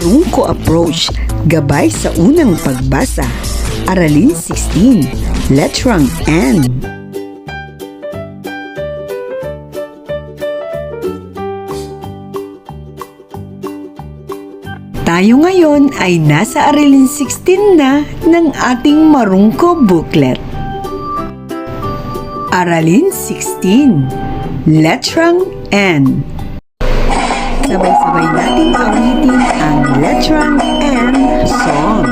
Marungko approach, gabay sa unang pagbasa. Aralin 16, Letrang N. Tayo ngayon ay nasa Aralin 16 na ng ating Marungko booklet. Aralin 16, Letrang N. Sabay-sabay nating awitin ang Letrang N song.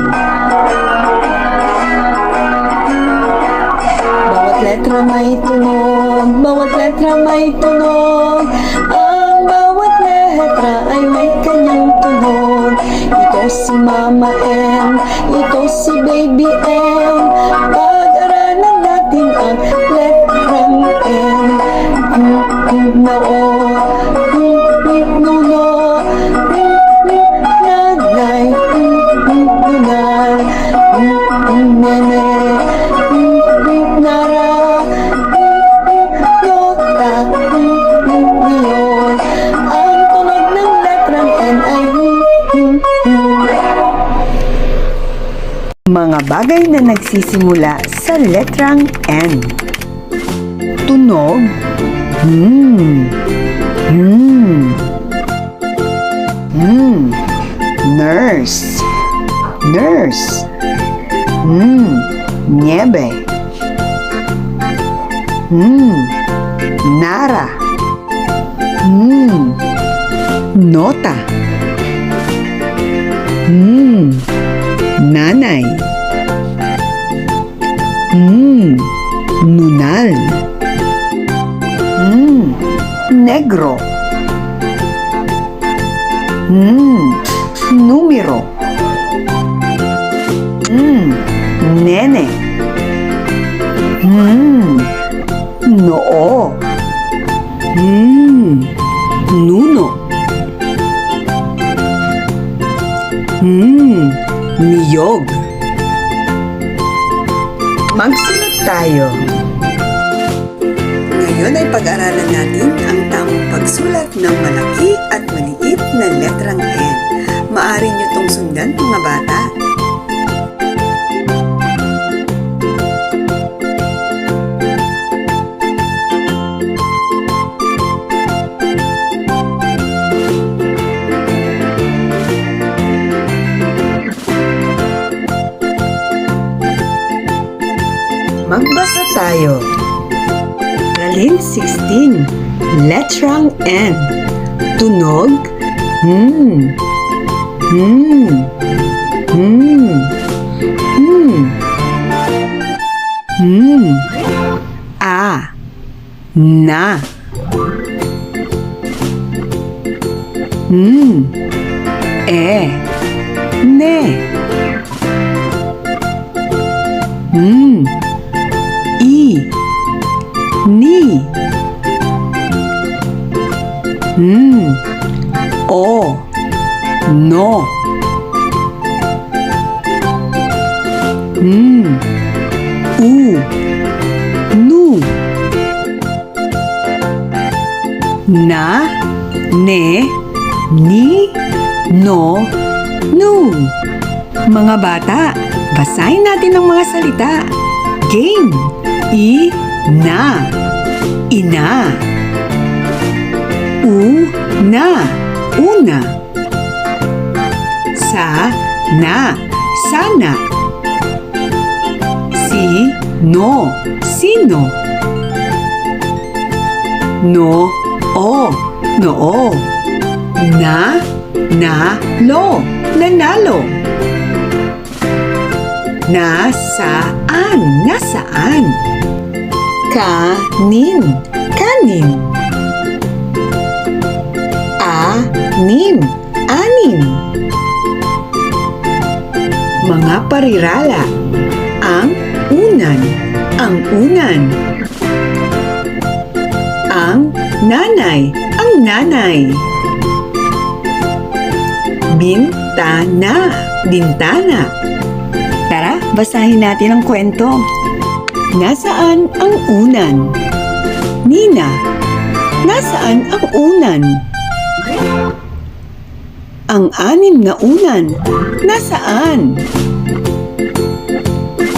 Bawat letra may tunog, bawat letra may tunog. Ang bawat letra ay may kanyang tunog. Ito si Mama M, ito si Baby M. Pag-aralan natin ang letrang N. Mm, mm, Na Mga bagay na nagsisimula sa letrang N. Tunog. Hmm. Hmm. Hmm. Nurse. Nurse. Hmm. Niebe. Hmm. Nara. Hmm. Nota. Nanay. Hmm. Nunal. Hmm. Negro. Hmm. Numero. Hmm. Nene. Hmm. Noo. Hmm. Nuno. Hmm. Niyog. Magsulat tayo. Ngayon ay pag-aralan natin ang tamang pagsulat ng malaki at maliit na letrang N. Maaari niyo tong sundan mga bata. Magbasa tayo. Aralin 16. Letrang N. Tunog. Hmm. Hmm. Hmm. Hmm. Hmm. A. Na. Hmm. E. Ne. Hmm. I. Ni. Hmm. O. No. Hmm. U. Nu. Na. Ne. Ni. No. Nu. Mga bata, basahin natin ang mga salita. Game. I. Na. Ina. U. Na. Una. Sa. Na. Sana. Si. No. Sino. No. O. Noo. Na. Na. Lo. Nanalo. Nasaan? Nasaan? Kanin. Kanin. Anim. Anim. Mga parirala. Ang unan. Ang unan. Ang nanay. Ang nanay. Bintana. Bintana. Tara, basahin natin ang kwento. Nasaan ang unan? Nina, nasaan ang unan? Ang anim na unan, nasaan?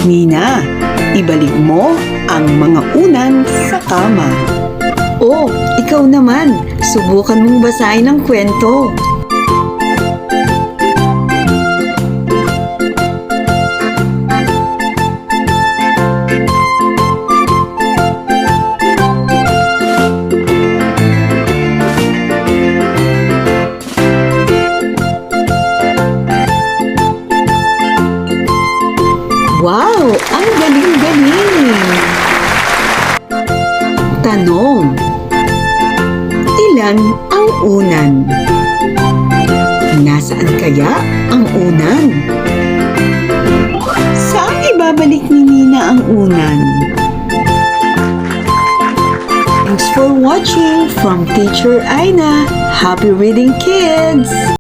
Nina, ibalik mo ang mga unan sa kama. Oh, ikaw naman, subukan mong basahin ang kwento. Tanong Ilan ang unan? Nasaan kaya ang unan? Saan ibabalik ni Nina ang unan? Thanks for watching from Teacher Aina. Happy reading, kids!